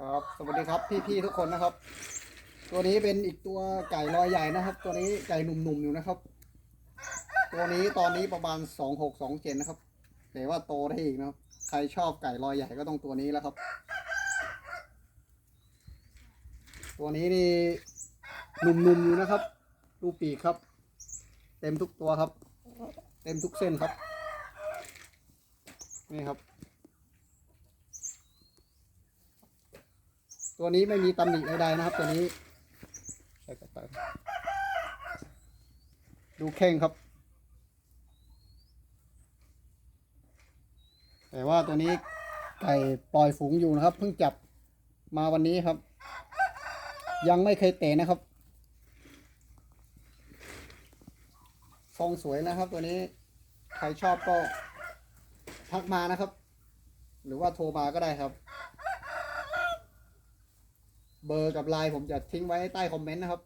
ครับ สวัสดีครับพี่ๆทุกคนนะครับ ตัวนี้เป็นอีกตัวไก่ลอยใหญ่นะครับ ตัวนี้ไก่หนุ่มๆอยู่นะครับ ตัวนี้ตอนนี้ประมาณสองหกสองเจ็ดนะครับแต่ว่าโตได้อีกนะครับ ใครชอบไก่ลอยใหญ่ก็ต้องตัวนี้แล้วครับ ตัวนี้นี่หนุ่มๆอยู่นะครับดูปีกครับ เต็มทุกตัวครับ เต็มทุกเส้นครับ นี่ครับ ตัวนี้ไม่มีตำหนิใดๆนะครับ ตัวนี้ใส่กระต่าดูเข่งครับ แต่ว่าตัวนี้ไก่ปล่อยฝูงอยู่นะครับ เพิ่งจับมาวันนี้ครับ ยังไม่เคยเตะนะครับทรงสวยนะครับ ตัวนี้ใครชอบก็ทักมานะครับ หรือว่าโทรมาก็ได้ครับ เบอร์กับไลน์ผมจะทิ้งไว้ใต้คอมเมนต์นะครับ